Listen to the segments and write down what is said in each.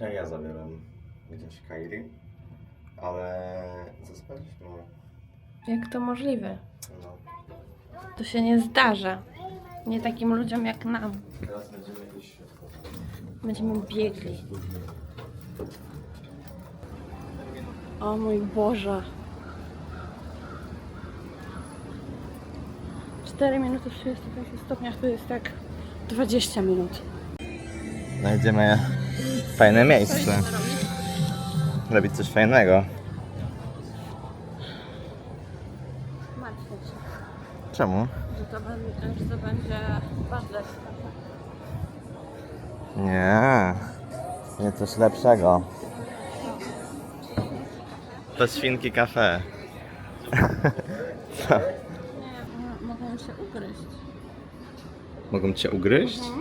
Dzisiaj ja zabieram gdzieś Kairi, ale zaspaliśmy. Jak to możliwe? No. To się nie zdarza. Nie takim ludziom jak nam. Teraz będziemy iść. Będziemy biegli. O mój Boże. 4 minuty w 35 stopniach to jest tak 20 minut. Znajdziemy fajne miejsce. Robić coś fajnego. Martwię się, Czemu? że to, będzie, że to będzie ważne. Nie. Nie coś lepszego. To świnki kafe. Nie, mo- mogą się ugryźć. Mogą cię ugryźć? Trzeba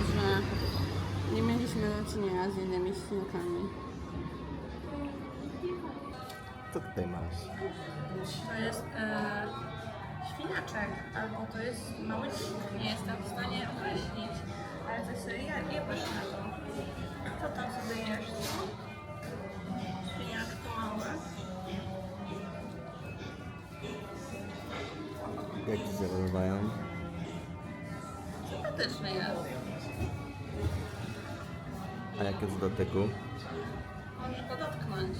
że nie mieliśmy do czynienia z innymi świnkami. Co tutaj masz? To jest e, świniaczek, albo to jest mały świn. Nie jestem w stanie określić, ale to sobie je, je na to. Co tam sobie jesz? co? Świniaczku małe. Jak ci się podobają? Sympatyczny jest. A jak jest w dotyku? Możesz go dotknąć.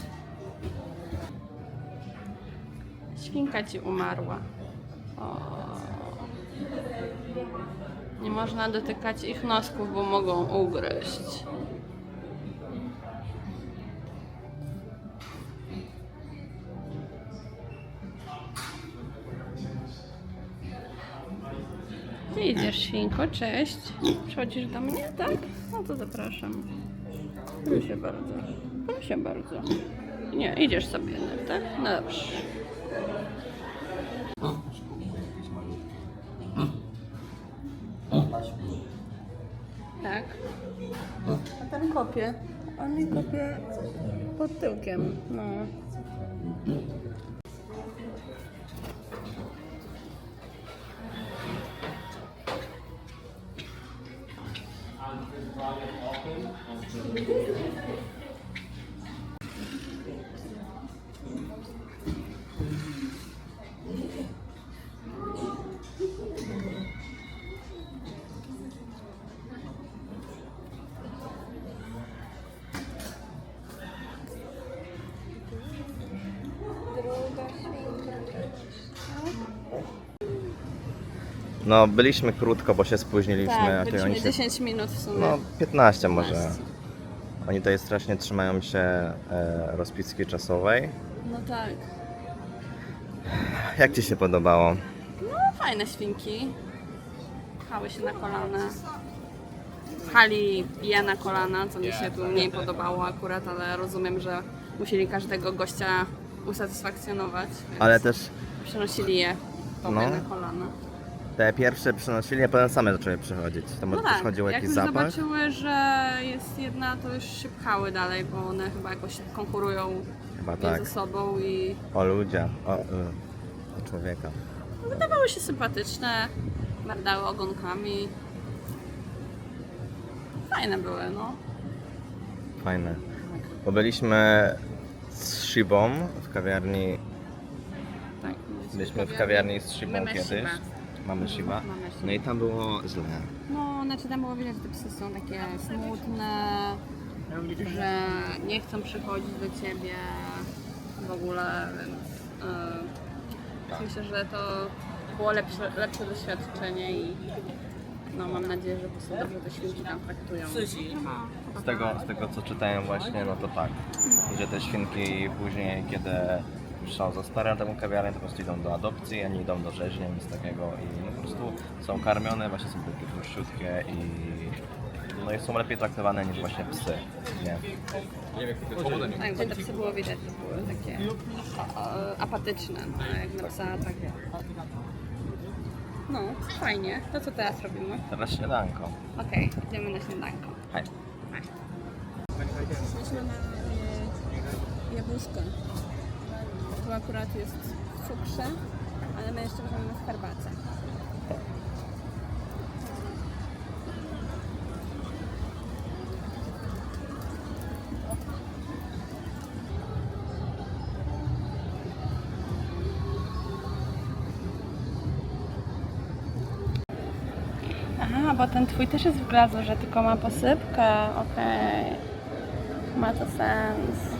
Świnka ci umarła. O. Nie można dotykać ich nosków, bo mogą ugryźć. Gdzie idziesz, świnko? Cześć. Przychodzisz do mnie, tak? No to zapraszam. Proszę bardzo. Proszę bardzo. Nie, idziesz sobie, no, tak? No dobrze. Tak. A ten kopie. On mi kopie pod tyłkiem. No. No, byliśmy krótko, bo się spóźniliśmy. a Tak, tu byliśmy się... 10 minut w sumie. No, 15 może. 15. Oni tutaj strasznie trzymają się e, rozpiski czasowej. No tak. Jak Ci się podobało? No fajne świnki. Pchały się na kolana. Pchali je na kolana, co mi się tu mniej podobało akurat, ale rozumiem, że musieli każdego gościa usatysfakcjonować. Więc Ale też Przenosili je po No. na kolana. Te pierwsze przynosili, a potem same zaczęły przychodzić. To może No też tak, chodziło jakiś zapach? zobaczyły, że jest jedna, to już się pchały dalej, bo one chyba jakoś konkurują Chyba między tak. sobą i O ludzie, o, y, o człowieka. wydawały się sympatyczne, mardały ogonkami. Fajne były, no. Fajne. Bo byliśmy z Shibą w kawiarni. Tak, Byliśmy w kawiarni z Shibą kiedyś. Shibę. Mamy Shiba. Mamy. No i tam było źle. No, znaczy tam było widać, że te psy są takie smutne, że nie chcą przychodzić do ciebie w ogóle, więc yy, myślę, że to było lepsze, lepsze doświadczenie i no, mam nadzieję, że po prostu dobrze te świnki tam traktują. Z tego, z tego co czytałem właśnie, no to tak. Że te świnki później, kiedy już są za stare na taką kawiarnię, to po prostu idą do adopcji, a nie idą do rzeźni, nic takiego i no po prostu są karmione, właśnie są takie tłuszczutkie i no i są lepiej traktowane niż właśnie psy, nie? Tak, bo te psy było widać, że były takie apatyczne, no, jak na psa tak. No, fajnie. To co teraz robimy? Teraz śniadanko. Okej, idziemy na śniadanko. Hej. Jesteśmy na e, jabłuszka. Tu akurat jest w cukrze, ale my jeszcze mamy w herbacie. Aha, bo ten twój też jest w glazurze, tylko ma posypkę. Okej. Ma to sens.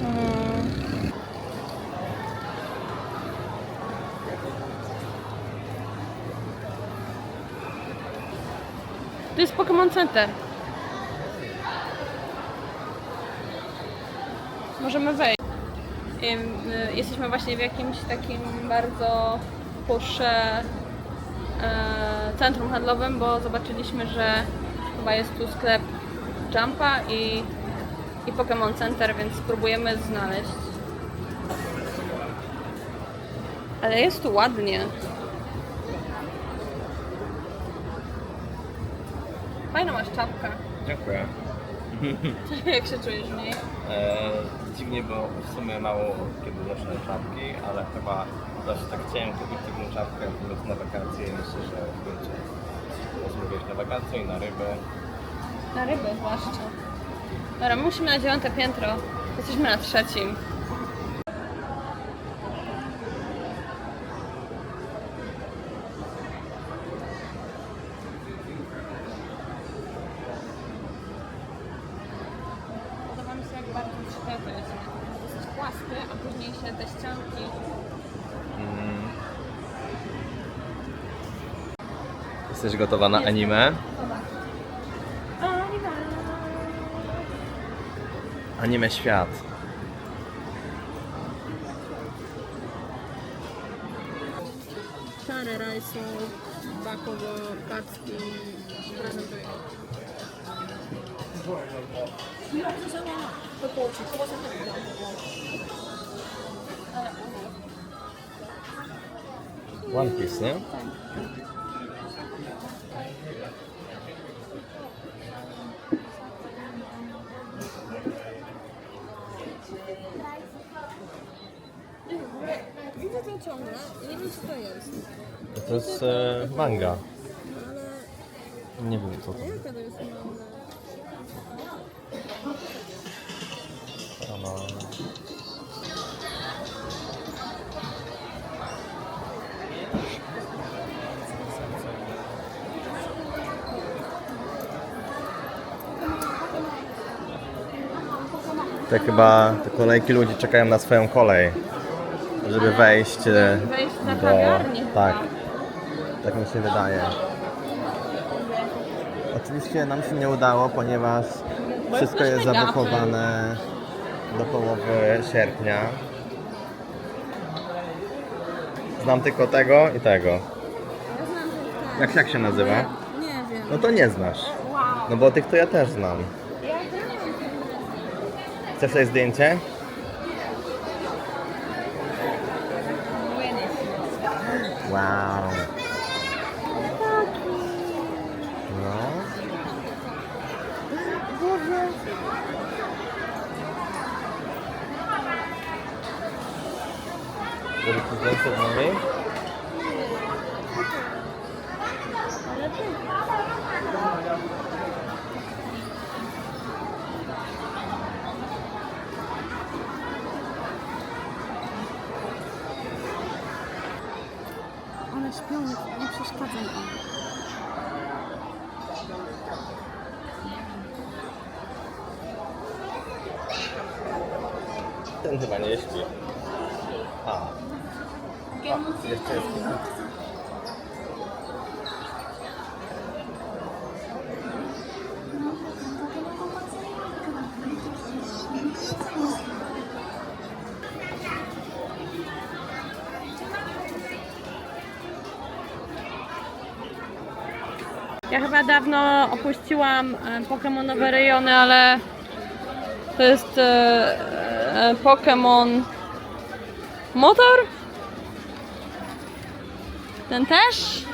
Mm. To jest Pokémon Center. Możemy wejść. Y, Jesteśmy właśnie w jakimś takim bardzo pusze e, centrum handlowym, bo zobaczyliśmy, że chyba jest tu sklep Jumpa i, i Pokémon Center, więc spróbujemy znaleźć. Ale jest tu ładnie. Fajna masz czapkę. Dziękuję. Jak się czujesz w niej? E, dziwnie, bo w sumie mało kiedy noszę czapki, ale chyba zawsze tak chciałem kupić taką czapkę po prostu na wakacje i myślę, że końcu pozwolę na wakacje i na ryby. Na ryby zwłaszcza. Dobra, my musimy na dziewiąte piętro. Jesteśmy na trzecim. Podoba mi się jak bardzo 3D to jest. Jest dosyć płasky, a później się te ścianki Mm. Jesteś gotowa na anime? Anime świat. Szare rajsu, bakowo, kacki prezentują. One Piece, nie? Co to jest, To jest e, manga. Nie wiem co to. jest manga? Te chyba te kolejki ludzi czekają na swoją kolej, żeby wejść e, Wejść na do... kawiarnię Tak, tak mi się wydaje. Oczywiście nam się nie udało, ponieważ wszystko jest zabukowane do połowy sierpnia. Znam tylko tego i tego. Jak, jak się nazywa? Nie wiem. No to nie znasz. No bo tych to ja też znam. Chcesz tutaj zdjęcie? Wow. Śpią, nie, nie przeszkadzaj im. Ten chyba nie śpi. A. A, jeszcze jest. Ja chyba dawno opuściłam e, Pokemonowe rejony, ale to jest e, e, Pokemon Motor? Ten też?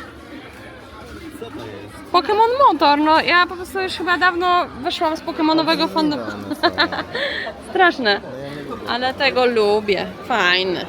Co to jest? Pokemon Motor, no ja po prostu już chyba dawno wyszłam z Pokemonowego fandomu. Straszne. No Ale tego lubię. Fajny.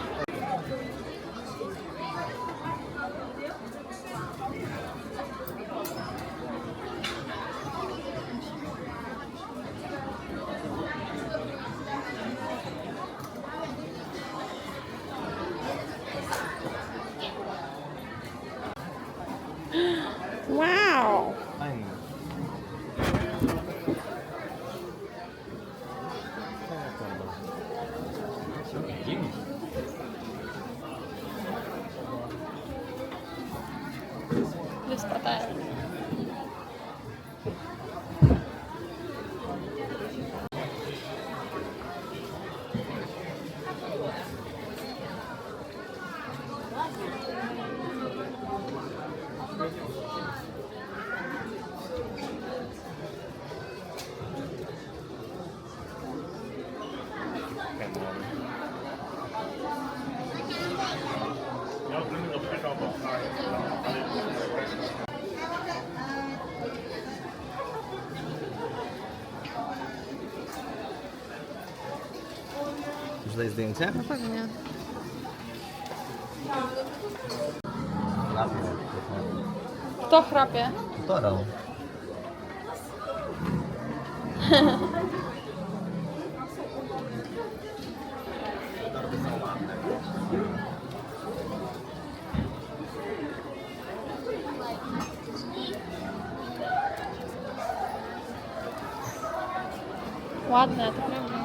Już daj zdjęcie? No pewnie. Kto chrapie? Toro. Ładne, to prawda.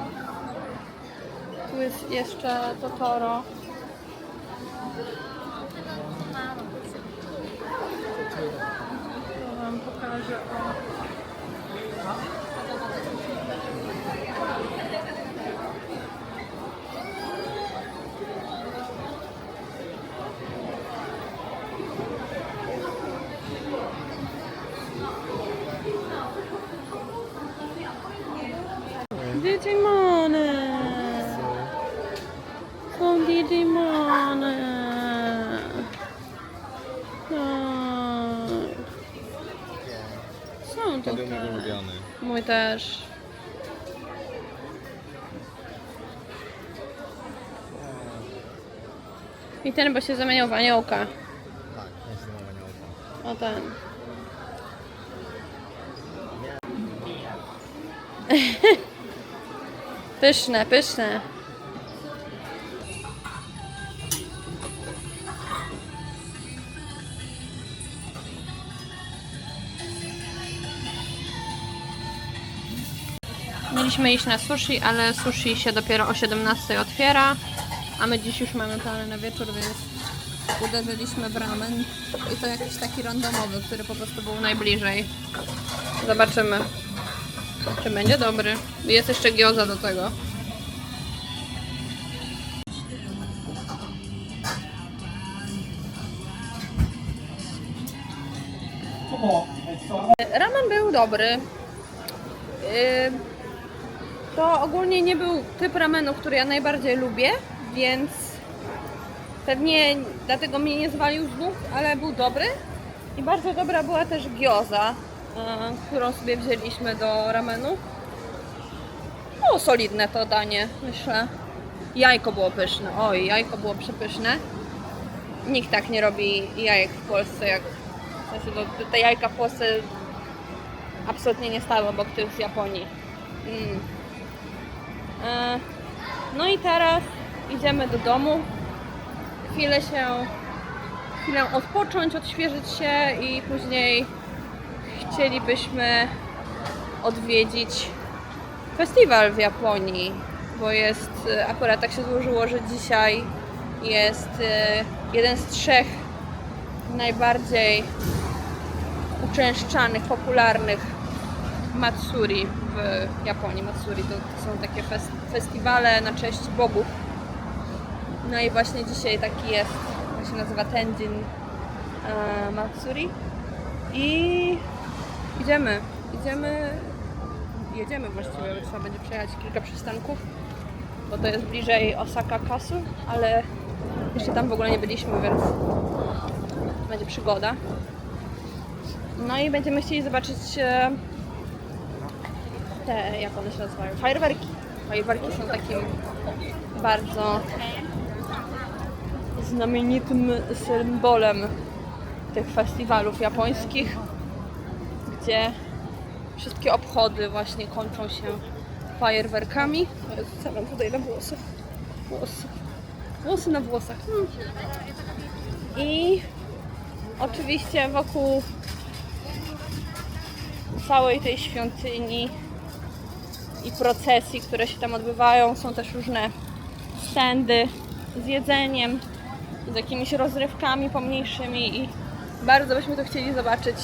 Tu jest jeszcze Totoro. To wam pokażę. O. Mój też. I ten, bo się zamieniał w aniołka. Tak, ja się nie O ten. pyszne, pyszne. Mieliśmy iść na sushi, ale sushi się dopiero o 17 otwiera, a my dziś już mamy plany na wieczór, więc uderzyliśmy w ramen i to jakiś taki randomowy, który po prostu był najbliżej. Zobaczymy, czy będzie dobry. Jest jeszcze gioza do tego. Ramen był dobry. Yy, To ogólnie nie był typ ramenu, który ja najbardziej lubię, więc pewnie dlatego mnie nie zwalił z nóg, ale był dobry. I bardzo dobra była też gyoza, yy, którą sobie wzięliśmy do ramenu. O, solidne to danie, myślę. Jajko było pyszne. Oj, jajko było przepyszne. Nikt tak nie robi jajek w Polsce, jak w sensie, no, te jajka w Polsce absolutnie nie stały obok tych z Japonii. Mm. E, No i teraz idziemy do domu. Chwilę się, chwilę odpocząć, odświeżyć się i później chcielibyśmy odwiedzić festiwal w Japonii, bo jest, e, akurat tak się złożyło, że dzisiaj jest e, jeden z trzech najbardziej uczęszczanych, popularnych Matsuri w Japonii. Matsuri to, to są takie fest, festiwale na cześć bogów. No i właśnie dzisiaj taki jest, to się nazywa Tenjin e, Matsuri. I idziemy, idziemy, jedziemy właściwie, bo trzeba będzie przejechać kilka przystanków, bo to jest bliżej Osaka Kasu, ale jeszcze tam w ogóle nie byliśmy, więc będzie przygoda. No i będziemy chcieli zobaczyć e, te, jak one się nazywają, fajerwerki. Fajerwerki są takim bardzo znamienitym symbolem tych festiwalów japońskich, gdzie wszystkie obchody właśnie kończą się fajerwerkami. Co mam tutaj na włosach? Włosy. Włosy na włosach. Hmm. I oczywiście wokół całej tej świątyni i procesji, które się tam odbywają, są też różne standy z jedzeniem, z jakimiś rozrywkami pomniejszymi i bardzo byśmy to chcieli zobaczyć.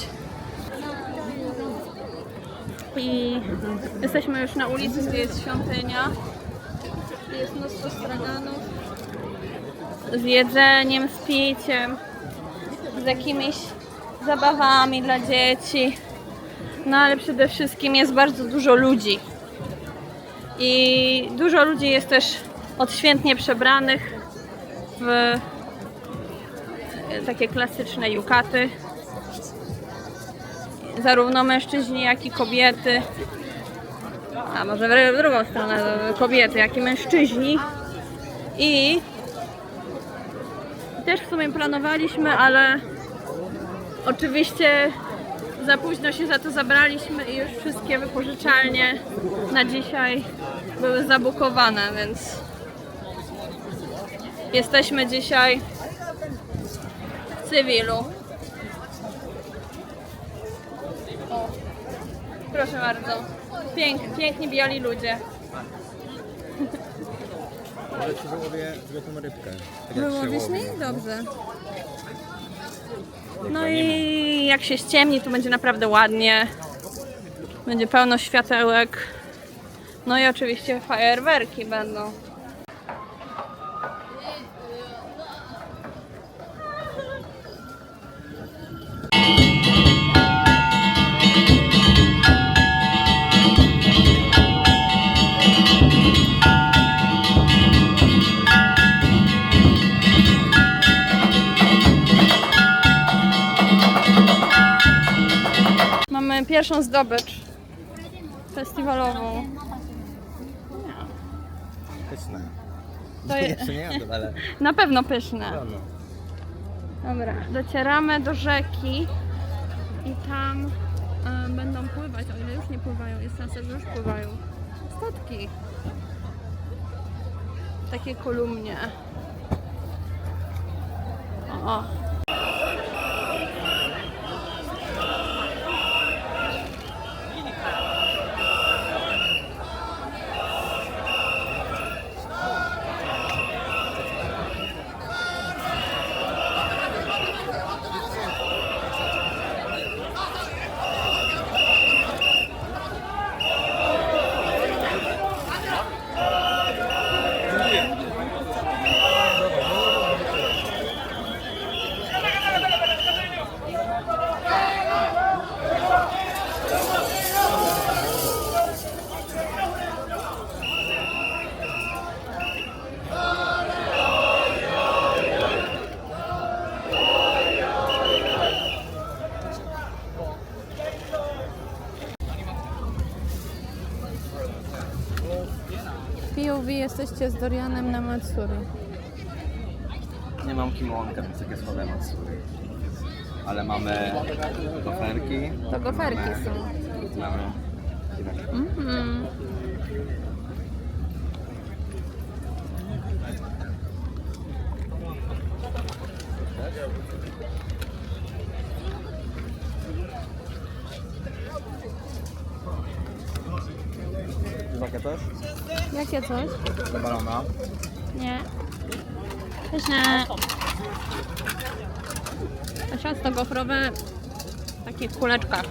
I jesteśmy już na ulicy, gdzie jest świątynia. Jest mnóstwo straganów z jedzeniem, z piciem, z jakimiś zabawami dla dzieci. No ale przede wszystkim jest bardzo dużo ludzi. I dużo ludzi jest też odświętnie przebranych w takie klasyczne jukaty. Zarówno mężczyźni, jak i kobiety. A może w drugą stronę, kobiety, jak i mężczyźni. I też w sumie planowaliśmy, ale oczywiście za późno się za to zabraliśmy i już wszystkie wypożyczalnie na dzisiaj były zabukowane, więc jesteśmy dzisiaj w cywilu. O, proszę bardzo. Pięk, piękni biali ludzie. Ale ci wyłowię złotą rybkę. Tak Wyłowisz mi? Dobrze. No i jak się ściemni, to będzie naprawdę ładnie. Będzie pełno światełek. No i oczywiście fajerwerki będą. Pierwszą zdobycz festiwalową. Pyszne. To je, Jeszcze nie jadłem, ale na pewno pyszne. pełno. Dobra, docieramy do rzeki i tam e, będą pływać, o ile już nie pływają, jest szansa, że już pływają. Statki. Takie kolumnie. O, o. W POV jesteście z Dorianem na Matsuri. Nie mam kimonka, więc takie słabe Matsuri. Ale mamy goferki. To goferki mamy, są. Mamy Mhm. takie też? Jakie coś? Balona. Nie. Pyszne. A ciasto gofrowe w takich kuleczkach.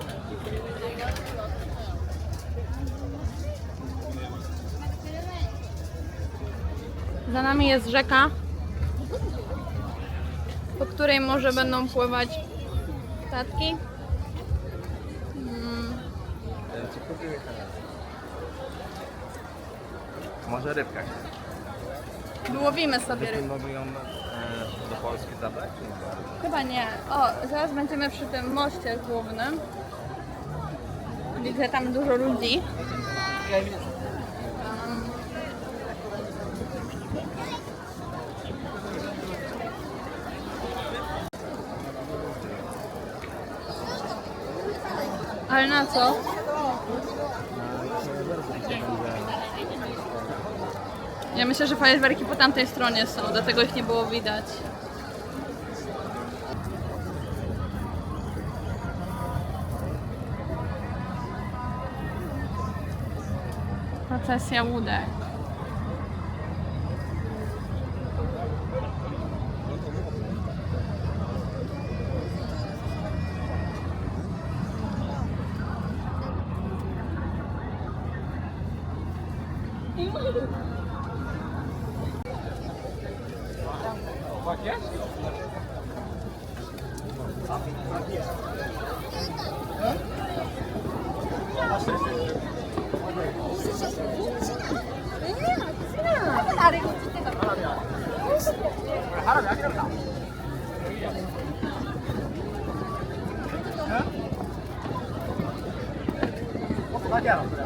Za nami jest rzeka, po której może będą pływać statki. rybkach. Łowimy sobie rybki. Będą ją e, do Polski zabrać? nie? Chyba nie. O, zaraz będziemy przy tym moście głównym. Widzę tam dużo ludzi. Ale na co? Ja myślę, że fajerwerki po tamtej stronie są, dlatego ich nie było widać. Procesja łódek. Vai, Carol.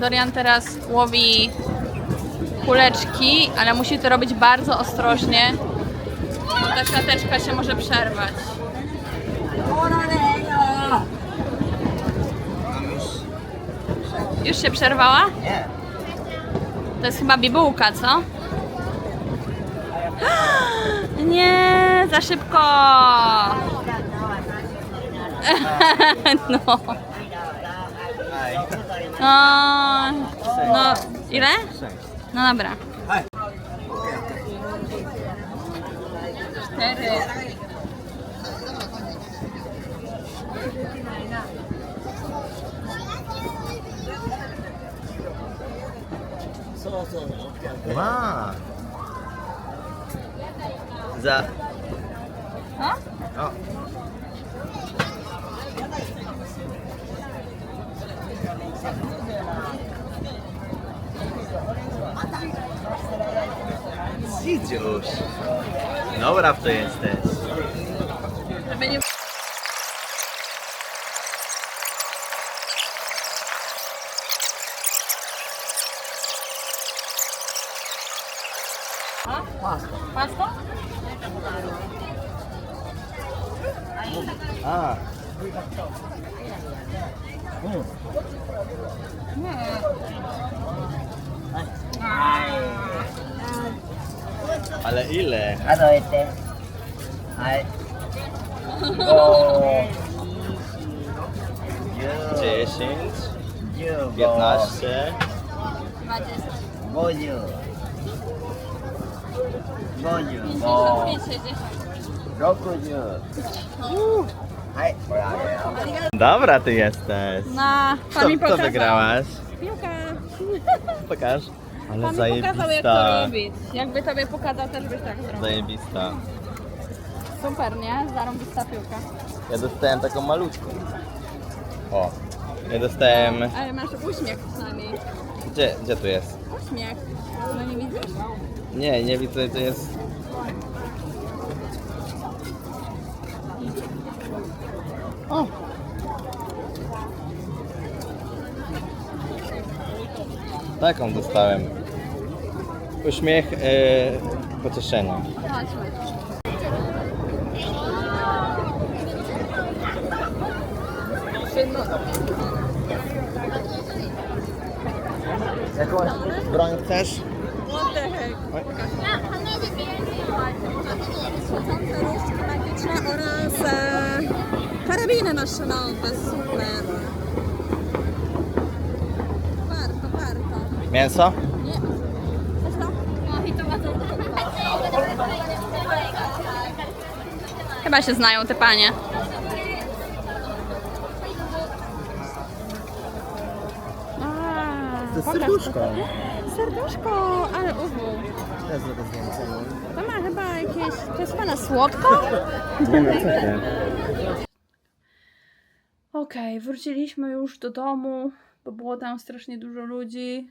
Dorian teraz łowi kuleczki, ale musi to robić bardzo ostrożnie, bo ta siateczka się może przerwać. Już się przerwała? Nie. To jest chyba bibułka, co? Nie, za szybko! No. No, no, ile? No dobra. Cztery. Ma. Za. O? O. Idź już. Dobra w to jesteś. Nie... Pasta? A. Ale ile? A to jest. Ale. Dziesięć. Piętnaście. Boniu. Boniu. Boniu. Roku nie. Dobra ty jesteś. No, pan mi Co, pokazał. wygrałaś? Piłka. Pokaż. Ale Pan mi pokazał jak to robić. Jakby tobie pokazał, też byś tak zrobił. Zajebista. Super, nie? Zarąbista piłka. Ja dostałem taką malutką. O. Ja dostałem... Ale masz uśmiech przynajmniej. Gdzie, gdzie tu jest? Uśmiech. No nie widzisz? Nie, nie widzę, to jest... O! Taką dostałem. Uśmiech yy, pocieszenia. Chodźmy. Jakąś broń chcesz? What the heck? Oj. Świecące różdżki magiczne oraz e, karabiny maszynowe. Super. Warto, warto. Mięso? Nie. Chcesz to? Chyba się znają te panie. A, pokaż Serduszko, ale uwu. To ma chyba jakieś... To jest pana słodko? Okej, wróciliśmy już do domu, bo było tam strasznie dużo ludzi.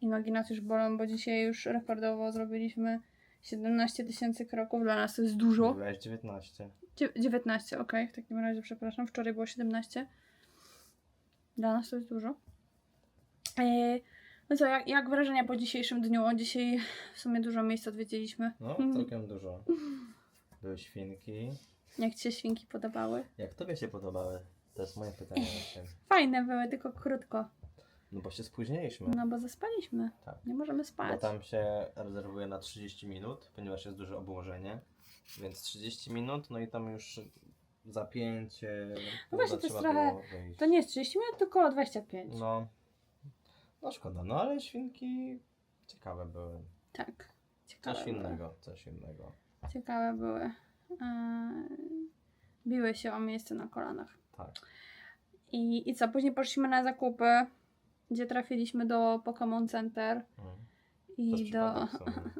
I nogi nas już bolą, bo dzisiaj już rekordowo zrobiliśmy 17 tysięcy kroków. Dla nas to jest dużo. Byłeś 19. Dzie- 19, okej, w takim razie przepraszam. Wczoraj było 17. Dla nas to jest dużo. E, No co, jak, jak wrażenia po dzisiejszym dniu? Dzisiaj w sumie dużo miejsc odwiedziliśmy. No, Mhm. całkiem dużo. Były świnki. Jak Ci się świnki podobały? Jak tobie się podobały? To jest moje pytanie właśnie. Fajne były, tylko krótko. No bo się spóźniliśmy. No bo zaspaliśmy. Tak. Nie możemy Bo spać. tam się rezerwuje na 30 minut, ponieważ jest duże obłożenie. Więc 30 minut, no i tam już zapięcie. No właśnie, to jest trochę-. To nie jest 30 minut, tylko około 25. No. No szkoda, no ale świnki ciekawe były. Tak. Ciekawe Coś były. innego, coś innego. Ciekawe były. Eee, biły się o miejsce na kolanach. Tak. I, I co? Później poszliśmy na zakupy, gdzie trafiliśmy do Pokémon Center Mm. i do,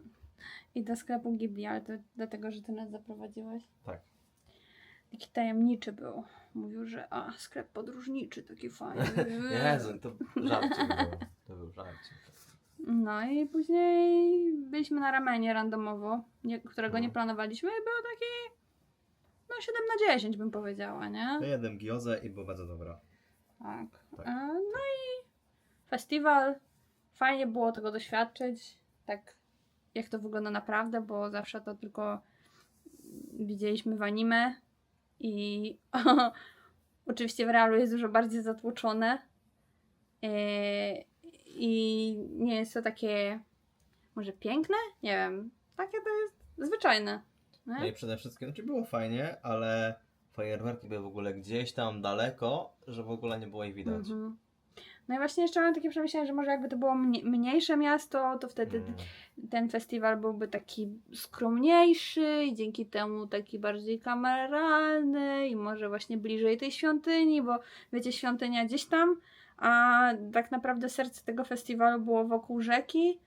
i do sklepu Ghibli, ale to dlatego, że ty nas zaprowadziłeś. Tak. Taki tajemniczy był. Mówił, że a, sklep podróżniczy, taki fajny. Jezu, to żarcik był. To był żarcik. No i później byliśmy na ramenie randomowo, nie, którego nie No. planowaliśmy i był taki no 7 na 10 bym powiedziała, nie? Jadłem giozę i było bardzo dobra. Tak. Tak. E, No i festiwal. Fajnie było tego doświadczyć. Tak jak to wygląda naprawdę, bo zawsze to tylko widzieliśmy w anime i oczywiście w realu jest dużo bardziej zatłoczone. E, I nie jest to takie może piękne? Nie wiem. Takie to jest zwyczajne. Nie? No i przede wszystkim, znaczy było fajnie, ale fajerwerki były w ogóle gdzieś tam daleko, że w ogóle nie było ich widać. Mhm. No i właśnie jeszcze mam takie przemyślenie, że może jakby to było mnie- mniejsze miasto, to wtedy Mm. ten festiwal byłby taki skromniejszy i dzięki temu taki bardziej kameralny i może właśnie bliżej tej świątyni, bo wiecie, świątynia gdzieś tam, a tak naprawdę serce tego festiwalu było wokół rzeki,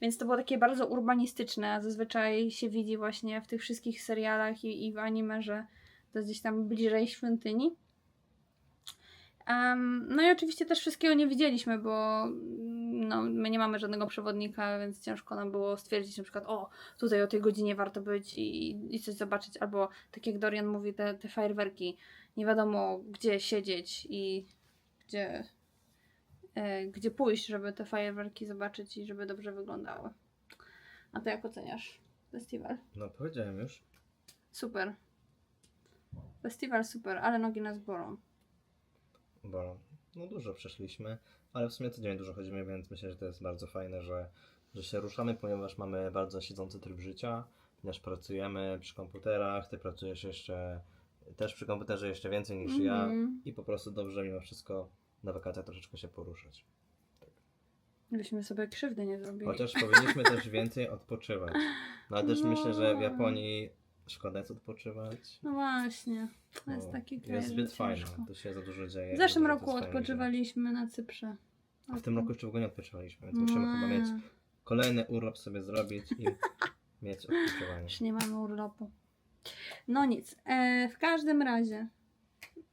więc to było takie bardzo urbanistyczne, a zazwyczaj się widzi właśnie w tych wszystkich serialach i, i w anime, że to jest gdzieś tam bliżej świątyni. Em, no i oczywiście też wszystkiego nie widzieliśmy, bo no, my nie mamy żadnego przewodnika, więc ciężko nam było stwierdzić na przykład, o, tutaj o tej godzinie warto być i, i coś zobaczyć, albo tak jak Dorian mówi, te, te fajerwerki, nie wiadomo gdzie siedzieć i gdzie, gdzie pójść, żeby te fajerwerki zobaczyć i żeby dobrze wyglądały. A ty jak oceniasz festiwal? No powiedziałem już. Super. Festiwal super, ale nogi nas bolą. bo no dużo przeszliśmy, ale w sumie codziennie dużo chodzimy, więc myślę, że to jest bardzo fajne, że, że się ruszamy, ponieważ mamy bardzo siedzący tryb życia, ponieważ pracujemy przy komputerach, ty pracujesz jeszcze też przy komputerze jeszcze więcej niż ja Mhm. i po prostu dobrze mimo wszystko na wakacjach troszeczkę się poruszać. Byśmy sobie krzywdy nie zrobili. Chociaż powinniśmy też więcej odpoczywać. No ale też No. myślę, że w Japonii szkoda jest odpoczywać. No właśnie, to jest No, taki kraj, Jest zbyt fajne, tu się za dużo dzieje. W zeszłym to roku odpoczywaliśmy na Cyprze. A w tym roku jeszcze w ogóle nie odpoczywaliśmy, więc No, musimy chyba mieć kolejny urlop sobie zrobić i mieć odpoczywanie. Już nie mamy urlopu. No nic. E, w każdym razie,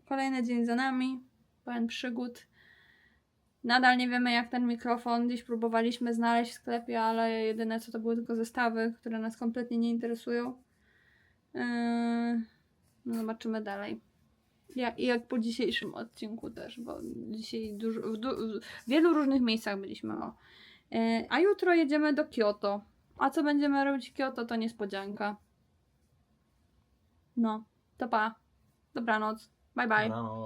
kolejny dzień za nami, pełen przygód. Nadal nie wiemy, jak ten mikrofon. Dziś próbowaliśmy znaleźć w sklepie, ale jedyne co to były tylko zestawy, które nas kompletnie nie interesują. E, no zobaczymy dalej. Ja, I jak po dzisiejszym odcinku też, bo dzisiaj dużo, w, du, w wielu różnych miejscach byliśmy. O. E, a jutro jedziemy do Kyoto. A co będziemy robić w Kyoto, to niespodzianka. No, to pa. Dobranoc. Bye bye. No.